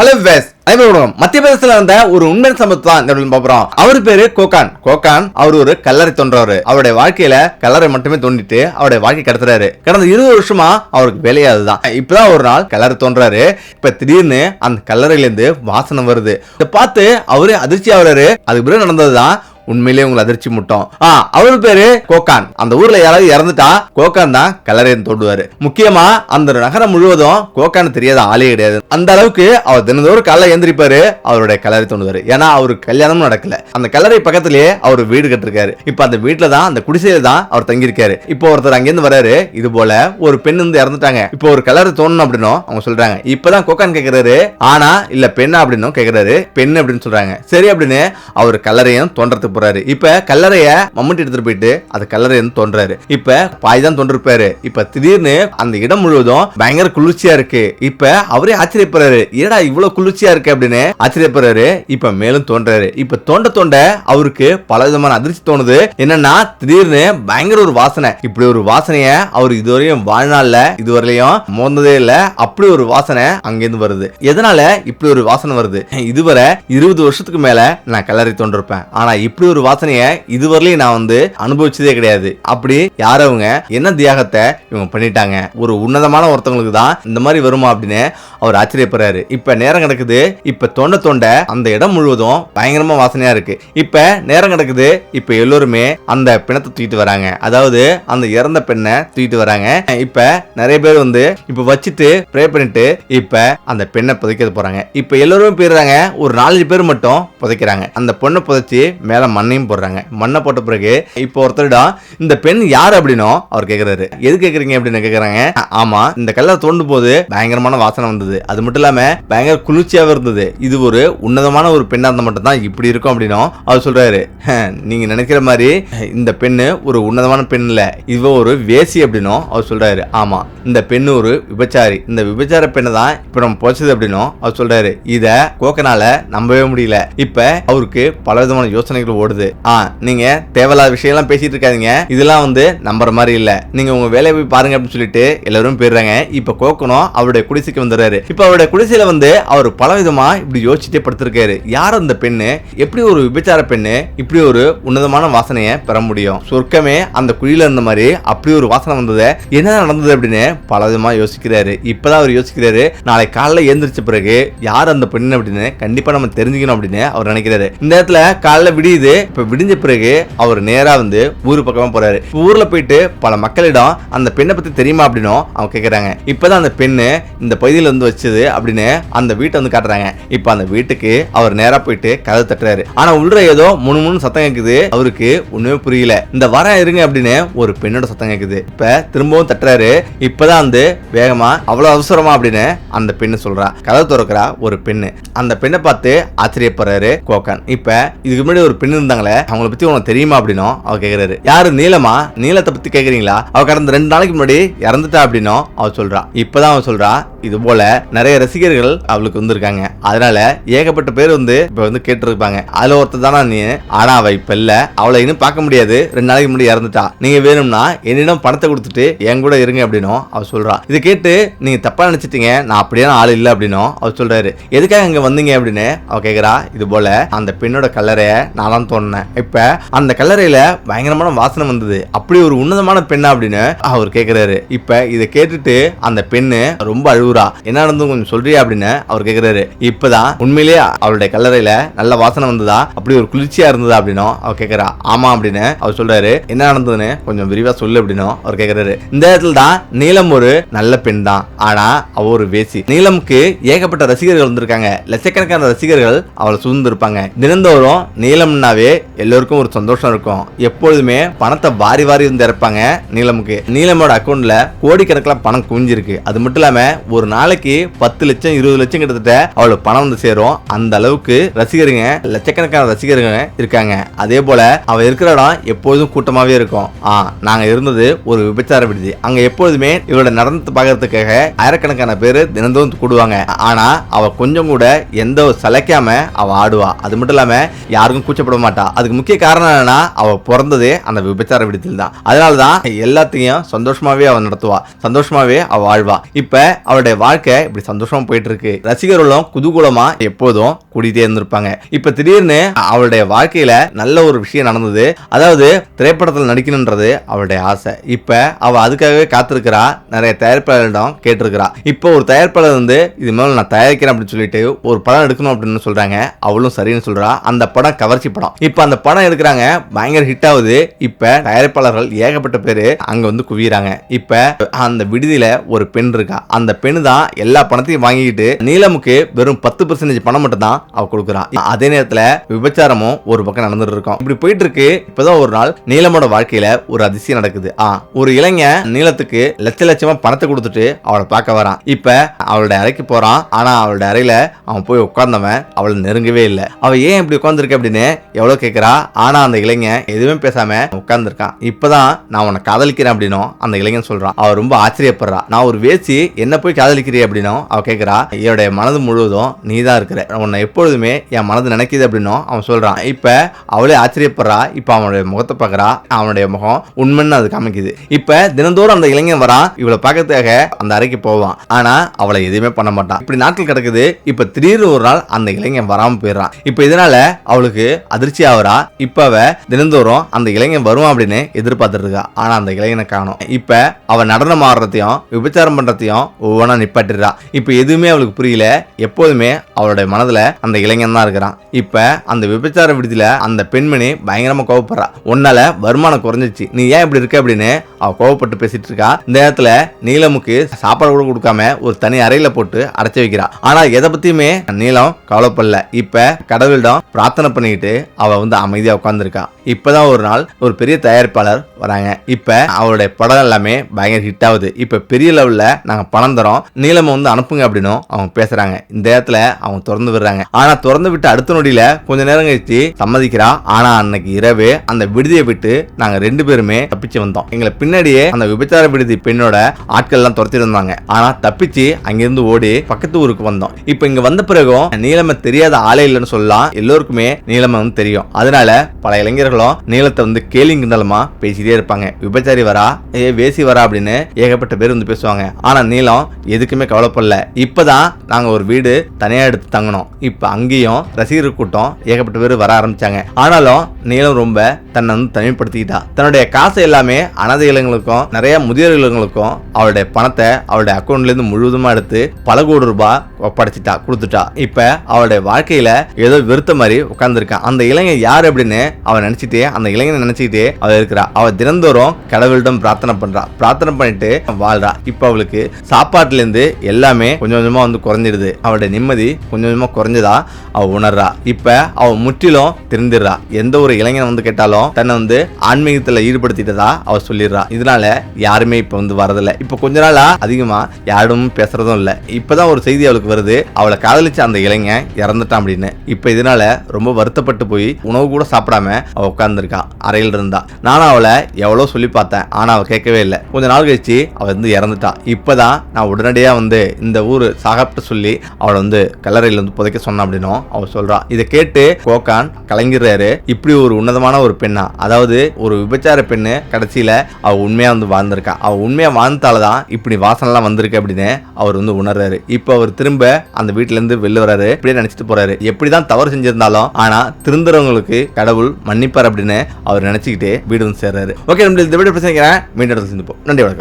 Hello ways அனைவரும் மத்திய பிரதேசத்துல இருந்த ஒரு உண்மை சம்பவத்தை தான் இந்த வீடியோல அவர் பேரு கோகான். கோகான் அவர் ஒரு கல்லறை தோன்றவர். அவருடைய வாழ்க்கையில கல்லறை மட்டுமே தோண்டிட்டு அவருடைய வாழ்க்கை கடத்துறாரு. கடந்த இருபது வருஷமா அவருக்கு வேலையே அதுதான். இப்பதான் ஒரு நாள் கல்லறை தோன்றாரு. இப்ப திடீர்னு அந்த கல்லறையில இருந்து வாசனை வருது. இதை பார்த்து அவரு அதிர்ச்சி ஆகுறாரு. அதுக்கு பிறகு நடந்ததுதான் உண்மையிலேயே உங்களை அதிர்ச்சி முட்டும். ஆ அவரு பேரு கோகான். அந்த ஊர்ல யாராவது இறந்துட்டா கோகான் தான் கல்லறையை தோண்டுவாரு. முக்கியமா அந்த நகரம் முழுவதும் கோகான் தெரியாத ஆளே கிடையாது. அந்த அளவுக்கு அவர் தினந்தோறும் காலைல எந்திரிப்பாரு அவருடைய கலரை தோண்டுவாரு. ஏன்னா அவரு கல்யாணமும் நடக்கல. அந்த கலரை பக்கத்திலேயே அவர் வீடு கட்டிருக்காரு. இப்ப அந்த வீட்டுல தான் அந்த குடிசையில தான் அவர் தங்கியிருக்காரு. இப்போ ஒருத்தர் அங்கிருந்து வராரு இது போல ஒரு பெண் வந்து இறந்துட்டாங்க. இப்போ ஒரு கலரை தோணும் அப்படின்னும் அவங்க சொல்றாங்க. இப்பதான் கோகான் கேக்குறாரு. ஆனா இல்ல பெண்ணா அப்படின்னும் கேக்குறாரு. பெண் அப்படின்னு சொல்றாங்க. சரி அப்படின்னு அவர் கலரையும் தோன்றதுக்கு போறாரு. இப்ப கல்லறைய மம்முட்டி எடுத்துட்டு போயிட்டு அது வந்து தோன்றாரு. இப்ப பாய் தான் தோன்றிருப்பாரு. இப்ப திடீர்னு அந்த இடம் முழுவதும் பயங்கர குளிர்ச்சியா இருக்கு. இப்ப அவரே ஆச்சரியப்படுறாரு. ஏடா இவ்வளவு குளிர்ச்சியா இருக்கு? அப்படின்னு ஆச்சரியப்படுறாரு. இப்ப மேலும் தோன்றாரு. இப்ப தோண்ட தோண்ட அவருக்கு பல விதமான அதிர்ச்சி தோணுது. என்னன்னா திடீர்னு பயங்கர ஒரு வாசனை. இப்படி ஒரு வாசனைய அவர் இதுவரையும் வாழ்நாள்ல இதுவரையும் மோந்ததே இல்ல. அப்படி ஒரு வாசனை அங்கிருந்து வருது. எதனால இப்படி ஒரு வாசனை வருது? இதுவரை இருபது வருஷத்துக்கு மேல நான் கல்லறை தோன்றிருப்பேன். ஆனா இப்படி ஒரு வாசனையை இதுவரையிலும் நான் வந்து அனுபவிச்சதே கிடையாது. அப்படி யார் அவங்க என்ன தியாகத்தை இவங்க பண்ணிட்டாங்க ஒரு உன்னதமான ஒருத்தவங்களுக்கு தான் இந்த மாதிரி வருமா அப்படின்னு அவர் ஆச்சரியப்படுறாரு. இப்ப நேரம் கிடக்குது இப்ப தோண்ட தொண்டை அந்த இடம் முழுவதும் பயங்கரமா வாசனையா இருக்கு. இப்ப நேரம் கிடக்குது இப்ப எல்லோருமே அந்த பிணத்தை தூக்கிட்டு வராங்க. அதாவது அந்த இறந்த பெண்ணை தூக்கிட்டு வராங்க. இப்ப நிறைய பேர் வந்து இப்ப வச்சுட்டு ப்ரே பண்ணிட்டு இப்ப அந்த பெண்ணை புதைக்க போறாங்க. இப்ப எல்லோரும் போயிடுறாங்க ஒரு நாலஞ்சு பேர் மட்டும் புதைக்கிறாங்க. அந்த பொண்ணை புதைச்சி மேல மண்ணையும் போடுறாங்க. மண்ணை போட்ட பிறகு இப்போ ஒருத்தரிடம் இந்த பெண் யார் அப்படின்னோ அவர் கேட்குறாரு எது கேட்குறீங்க அப்படின்னு கேட்குறாங்க ஆமாம் ஆமா இந்த கல்லை தோண்டும் போது பயங்கரமான வாசனை வந்தது. அது மட்டும் இல்லாம பயங்கர குளிர்ச்சியாகவும் இருந்தது. இது ஒரு உன்னதமான ஒரு பெண்ணாக இருந்தால் மட்டும் தான் இப்படி இருக்கும் அப்படின்னும் அவர் சொல்றாரு. "ஹம், நீங்க நினைக்கிற மாதிரி இந்த பெண்ணு ஒரு உன்னதமான பெண் இல்லை. இவ ஒரு வேசி அப்படின்னும் அவர் சொல்றாரு. ஆமா இந்த பெண்ணு ஒரு விபச்சாரி. இந்த விபச்சார பெண்ணை தான் இப்போ நம்ம போச்சது அப்படின்னும் அவர் சொல்றாரு. இதை கோக்கனால நம்பவே முடியல. இப்போ அவருக்கு பல விதமான யோசனைகள் ஓடுது. ஆ நீங்க தேவையில்லாத விஷயம்லாம் பேசிட்டு இருக்காதீங்க. இதெல்லாம் வந்து நம்புற மாதிரி இல்ல. நீங்க உங்க வேலையை போய் பாருங்க அப்படின்னு சொல்லிட்டு எல்லாரும் போயிடுறாங்க. இப்ப கோக்கணும் அவருடைய குடிசைக்கு வந்துடுறாரு. இப்ப அவருடைய குடிசையில வந்து அவர் பல விதமா இப்படி யோசிச்சுட்டே படுத்திருக்காரு. யார் அந்த பெண்ணு? எப்படி ஒரு விபச்சார பெண்ணு இப்படி ஒரு உன்னதமான வாசனையை பெற முடியும்? சொர்க்கமே அந்த குழியில இருந்த மாதிரி அப்படி ஒரு வாசனை வந்தது என்ன நடந்தது அப்படின்னு பல விதமா யோசிக்கிறாரு. இப்பதான் அவர் யோசிக்கிறாரு. நாளை காலைல எழுந்திரிச்ச பிறகு யார் அந்த பெண்ணு அப்படின்னு கண்டிப்பா நம்ம தெரிஞ்சுக்கணும் அப்படின்னு அவர் நினைக்கிறாரு. இந்த நேரத்துல காலைல விடியுது. இப்ப விடிஞ்ச பிறகு அவர் நேரா வந்து ஊர் பக்கமா போறாரு. ஊர்ல போயிட்டு பல மக்களிடம் அந்த பெண்ணை பத்தி தெரியுமா அப்படின்னும் அவங்க கேக்குறாங்க. இப்பதான் அந்த பெண்ணு இந்த பகுதியில வந்து வச்சது அப்படின்னு அந்த வீட்டை வந்து காட்டுறாங்க. இப்ப அந்த வீட்டுக்கு அவர் நேரா போயிட்டு கதவு தட்டுறாரு. ஆனா உள்ள ஏதோ முணு முணு சத்தம் கேக்குது. அவருக்கு ஒண்ணுமே புரியல. இந்த வரம் இருங்க அப்படின்னு ஒரு பெண்ணோட சத்தம் கேக்குது. இப்ப திரும்பவும் தட்டுறாரு. இப்பதான் வந்து வேகமா அவ்வளவு அவசரமா அப்படின்னு அந்த பெண்ணு சொல்றா. கதவு திறக்கிறா ஒரு பெண்ணு. அந்த பெண்ணை பார்த்து ஆச்சரியப்படுறாரு கோகான் இப்ப இதுக்கு முன்னாடி ஒரு பெண்ணு இருந்தாங்களே அவங்கள பத்தி உனக்கு தெரியுமா அப்படின்னும் அவ கேக்குறாரு. யாரு நீலமா? நீலத்தை பத்தி கேக்குறீங்களா? அவ கடந்த ரெண்டு நாளைக்கு முன்னாடி இறந்துட்டா அப்படின்னும் அவ சொல்றா. இப்பதான் அவ சொல்றா இது போல நிறைய ரசிகர்கள் அவளுக்கு வந்திருக்காங்க. அதனால ஏகப்பட்ட பேர் வந்து இப்ப வந்து கேட்டிருப்பாங்க. அதுல ஒருத்தர் தானா நீ? ஆனா அவ இப்ப இல்ல. அவளை இன்னும் பார்க்க முடியாது. ரெண்டு நாளைக்கு முன்னாடி இறந்துட்டா. நீங்க வேணும்னா என்னிடம் பணத்தை கொடுத்துட்டு என் கூட இருங்க அப்படின்னும் அவ சொல்றா. இதை கேட்டு நீங்க தப்பா நினைச்சிட்டீங்க. நான் அப்படியான ஆள் இல்லை அப்படின்னும் அவர் சொல்றாரு. எதுக்காக இங்க வந்தீங்க அப்படின்னு அவ கேக்குறா. இது போல அந்த பெண்ணோட கல்லறைய நானும் தோணுனேன் இப்ப அந்த கல்லறையில பயங்கரமான வாசனை வந்தது. அப்படி ஒரு உன்னதமான பெண்ணா அப்படின்னு அவர் கேக்குறாரு. இப்ப இதை கேட்டுட்டு அந்த பெண்ணு ரொம்ப அழுவுறா என்ன நடந்து கொஞ்சம் சொல்றியா அப்படின்னு அவர் கேக்குறாரு. இப்பதான் உண்மையிலேயே அவளுடைய கல்லறையில நல்ல வாசனை வந்ததா? அப்படி ஒரு குளிர்ச்சியா இருந்ததா அப்படின்னும் அவர் கேக்குறா. ஆமா அப்படின்னு அவர் சொல்றாரு. என்ன நடந்ததுன்னு கொஞ்சம் விரிவா சொல்லு அப்படின்னும் அவர் கேக்குறாரு. இந்த இடத்துல தான் நீலம் ஒரு நல்ல பெண் தான். ஆனா அவ ஒரு வேசி. நீலமுக்கு ஏகப்பட்ட ரசிகர்கள் வந்திருக்காங்க. லட்சக்கணக்கான ரசிகர்கள் அவளை சூழ்ந்திருப்பாங்க. தினந்தோறும் நீலம்னாவே எல்லோருக்கும் ஒரு சந்தோஷம் இருக்கும். எப்பொழுதுமே பணத்தை வாரி வாரி வந்து இறப்பாங்க நீலமுக்கு. நீலமோட அக்கௌண்ட்ல கோடிக்கணக்கில் பணம் குவிஞ்சிருக்கு. அது மட்டும் இல்லாம ஒரு நாளைக்கு பத்து லட்சம் இருபது லட்சம் கிட்டத்தட்ட அவ்வளவு பணம் வந்து சேரும். அந்த அளவுக்கு ரசிகருங்க லட்சக்கணக்கான ரசிகருங்க இருக்காங்க. அதே போல அவ இருக்கிற இடம் எப்போதும் கூட்டமாவே இருக்கும். ஆ நாங்க இருந்தது ஒரு விபச்சார விடுதி. அங்க எப்பொழுதுமே இவரோட நடனத்தை பார்க்கறதுக்காக ஆயிரக்கணக்கான பேர் தினந்தோறும் கூடுவாங்க. ஆனா அவ கொஞ்சம் கூட எந்த ஒரு அவ ஆடுவா. அது மட்டும் இல்லாம யாருக்கும் கூச்சப்பட மாட்டா. அதுக்கு முக்கிய காரணம் என்னன்னா அவ பிறந்ததே அந்த விபச்சார விடுதியில் தான். அதனாலதான் எல்லாத்தையும் சந்தோஷமாவே அவ நடத்துவா. சந்தோஷமாவே அவ வாழ்வா. இப்ப அவளுடைய வாழ்க்கை இப்படி சந்தோஷமா போயிட்டு இருக்கு ரசிகர்களும் குதூகூலமா எப்போதும் கூடிட்டே இருந்திருப்பாங்க. இப்ப திடீர்னு அவளுடைய வாழ்க்கையில நல்ல ஒரு விஷயம் நடந்தது. அதாவது திரைப்படத்தில் நடிக்கணுன்றது அவளுடைய ஆசை. இப்ப அவ அதுக்காகவே காத்திருக்கிறா. நிறைய தயாரிப்பாளரிடம் கேட்டிருக்கிறா. இப்போ ஒரு தயாரிப்பாளர் வந்து இது மேல நான் தயாரிக்கிறேன் அப்படின்னு சொல்லிட்டு ஒரு படம் எடுக்கணும் அப்படின்னு சொல்றாங்க. அவளும் சரின்னு சொல்றா. அந்த படம் கவர்ச்சி படம். இப்போ அந்த படம் எடுக்கிறாங்க. பயங்கர ஹிட் ஆகுது. இப்ப தயாரிப்பாளர்கள் ஏகப்பட்ட பேரு அங்க வந்து குவியறாங்க. இப்ப அந்த விடுதியில ஒரு பெண் இருக்கா. அந்த பெண் தான் எல்லா பணத்தையும் வாங்கிட்டு நீலமுக்கு வெறும் பத்து பர்சன்டேஜ் பணம் மட்டும் தான் அவ கொடுக்குறான் அதே நேரத்துல விபச்சாரமும் ஒரு பக்கம் நடந்துட்டு இருக்கும் இப்படி போயிட்டு இருக்கு இப்பதான் ஒரு நாள் நீலமோட வாழ்க்கையில ஒரு அதிசயம் நடக்குது. ஆ ஒரு இளைஞன் நீலத்துக்கு லட்ச லட்சமா பணத்தை கொடுத்துட்டு அவளை பார்க்க வரான். இப்ப அவளுடைய அறைக்கு போறான். ஆனா அவளுடைய அறையில அவன் போய் உட்கார்ந்தவன் அவளை நெருங்கவே இல்லை. அவ ஏன் இப்படி உட்கார்ந்துருக்க அப்படின்னு எவ்வளவு கேட்கறா ஆனா அந்த இளைஞன் எதுவுமே பேசாம உட்கார்ந்துருக்கான். இப்பதான் நான் உன்னை காதலிக்கிறேன் அப்படின்னும் அந்த இளைஞன் சொல்றான். அவ ரொம்ப ஆச்சரியப்படுறா. நான் ஒரு வேசி என்ன போய் காதலிக்கிறீ அப்படின்னும் அவள் கேட்கறா என்னுடைய மனது முழுவதும் நீ தான் இருக்கிற. உன்னை எப்பொழுதுமே என் மனது நினைக்கிது அப்படின்னும் அவன் சொல்றான். இப்ப அவளே ஆச்சரியப்படுறா. இப்ப அவனுடைய முகத்தை பார்க்கறா அவனுடைய முகம் உண்மைன்னு அது காமிக்குது. இப்ப தினந்தோறும் அந்த இளைஞன் வரான். இவளை பார்க்கறதுக்காக அந்த அறைக்கு போவான். ஆனா அவளை எதுவுமே பண்ண மாட்டான். இப்படி நாட்கள் கிடக்குது. இப்ப திடீர்னு ஒரு நாள் அந்த இளைஞன் வராமல் போயிடுறான். இப்போ இதனால அவளுக்கு அதிர்ச்சி ஆகுறா. இப்போ அவள் தினந்தோறும் அந்த இளைஞன் வருவான் அப்படின்னு எதிர்பார்த்துட்டு இருக்கா. ஆனா அந்த இளைஞனை காணும். இப்ப அவள் நடனம் ஆடுறதையும் விபச்சாரம் பண்றதையும் ஒவ்வொன்றா நிப்பாட்டிடுறா. இப்ப எதுவுமே அவளுக்கு புரியல. எப்போதுமே அவளுடைய மனதுல அந்த இளைஞன் தான் இருக்கிறான். இப்ப அந்த விபச்சார விடுதியில அந்த பெண்மணி பயங்கரமா கோவப்படுறா. உன்னால வருமானம் குறைஞ்சிச்சு நீ ஏன் இப்படி இருக்க அப்படின்னு அவ கோவப்பட்டு பேசிட்டு இருக்கா. இந்த நேரத்துல நீலமுக்கு சாப்பாடு கூட கொடுக்காம ஒரு தனி அறையில போட்டு அடைச்சி வைக்கிறா. ஆனா எதை பத்தியுமே நீலம் கவலைப்படல இப்ப கடவுளிடம் பிரார்த்தனை பண்ணிக்கிட்டு அவ வந்து அமைதியா உட்கார்ந்திருக்கா. இப்பதான் ஒரு நாள் ஒரு பெரிய தயாரிப்பாளர் வராங்க. இப்ப அவருடைய படம் எல்லாமே பயங்கர ஹிட் ஆகுது. இப்ப பெரிய லெவல்ல நாங்க பணம் தரோம் நீளமை வந்து அனுப்புங்க அப்படின்னும் அவங்க பேசுறாங்க. இந்த இடத்துல அவங்க திறந்து விடுறாங்க. ஆனா திறந்து விட்டு அடுத்த நொடியில கொஞ்ச நேரம் கழிச்சு சம்மதிக்கிறா. ஆனா அன்னைக்கு இரவு அந்த விடுதியை விட்டு நாங்க ரெண்டு பேருமே தப்பிச்சு வந்தோம். எங்களை பின்னாடியே அந்த விபச்சார விடுதி பெண்ணோட ஆட்கள் எல்லாம் துரத்திட்டு இருந்தாங்க ஆனா தப்பிச்சு அங்கிருந்து ஓடி பக்கத்து ஊருக்கு வந்தோம். இப்ப இங்க வந்த பிறகும் நீலமை தெரியாத ஆளே இல்லைன்னு சொல்லலாம். எல்லோருக்குமே நீலமை வந்து தெரியும். அதனால பல இளைஞர்களும் நீளத்தை வந்து கேலி கிண்டலமா பேசிட்டே இருப்பாங்க. விபச்சாரி வரா ஏ வேசி வரா அப்படின்னு ஏகப்பட்ட பேர் வந்து பேசுவாங்க. ஆனா நீளம் எதுக்குமே கவலைப்படல. இப்போதான் நாங்கள் ஒரு வீடு தனியாக எடுத்து தங்கினோம். இப்போ அங்கேயும் ரசிகர் கூட்டம் ஏகப்பட்ட பேர் வர ஆரம்பிச்சாங்க. ஆனாலும் நீளம் ரொம்ப தன்னை வந்து தனிமைப்படுத்திக்கிட்டா. தன்னுடைய காசு எல்லாமே அனாதை இளைஞர்களுக்கும் நிறைய முதியோர் இளங்களுக்கும் அவளுடைய பணத்தை அவளுடைய அக்கௌண்ட்லேருந்து முழுவதுமாக எடுத்து பல கோடி ரூபாய் ஒப்படைச்சிட்டா கொடுத்துட்டா. இப்போ அவளுடைய வாழ்க்கையில் ஏதோ வெறுத்த மாதிரி உட்காந்துருக்கான் அந்த இளைஞன் யார் அப்படின்னு அவன் நினச்சிட்டே அந்த இளைஞனை நினச்சிக்கிட்டே அவள் இருக்கிறா. அவள் தினந்தோறும் கடவுளிடம் பிரார்த்தனை பண்ணுறா பிரார்த்தனை பண்ணிட்டு வாழ்றா. இப்போ அவளுக்கு சாப்பாட்டில் இருந்து எல்லாமே கொஞ்சம் கொஞ்சமா வந்து குறைஞ்சிடுது. அவளோட நிம்மதி கொஞ்சம் கொஞ்சமா குறைஞ்சதா அவ உணர்றா. இப்ப அவ முற்றிலும் திருந்திடுறா. எந்த ஒரு இளைஞன் வந்து கேட்டாலும் தன்னை வந்து ஆன்மீகத்துல ஈடுபடுத்திட்டதா அவ சொல்லிடுறா. இதனால யாருமே இப்ப வந்து வரதில்ல. இப்ப கொஞ்ச நாளா அதிகமா யாரும் பேசுறதும் இல்ல. இப்பதான் ஒரு செய்தி அவளுக்கு வருது. அவளை காதலிச்ச அந்த இளைஞன் இறந்துட்டான் அப்படின்னு. இப்ப இதனால ரொம்ப வருத்தப்பட்டு போய் உணவு கூட சாப்பிடாம அவ உட்கார்ந்துருக்கா. அறையில் இருந்தா. நானும் அவளை எவ்வளவு சொல்லி பார்த்தேன். ஆனா அவ கேட்கவே இல்லை. கொஞ்ச நாள் கழிச்சு அவ வந்து இறந்துட்டான் இப்பதான் நான் உடனடியாக வந்து இந்த ஊர் சாகப்ட்டு சொல்லி அவளை வந்து கல்லறையில் வந்து புதைக்க சொன்னான் அப்படின்னும் அவள் சொல்கிறா இதை கேட்டு கோகான் கலங்கிறாரு. இப்படி ஒரு உன்னதமான ஒரு பெண்ணா. அதாவது ஒரு விபச்சார பெண்ணு கடைசியில் அவள் உண்மையாக வந்து வாழ்ந்திருக்கா. அவள் உண்மையாக வாழ்ந்தால தான் இப்படி வாசனைலாம் வந்திருக்கு அப்படின்னு அவர் வந்து உணர்றாரு. இப்போ அவர் திரும்ப அந்த வீட்டிலேருந்து இருந்து வெளில வராரு இப்படியே போகிறாரு எப்படி தான் தவறு செஞ்சிருந்தாலும் ஆனால் திருந்துறவங்களுக்கு கடவுள் மன்னிப்பார் அப்படின்னு அவர் நினச்சிக்கிட்டே வீடு வந்து சேர்றாரு. ஓகே நம்ம இந்த வீடியோ பிரச்சனை மீண்டும் சந்திப்போம். நன்றி வணக்கம்.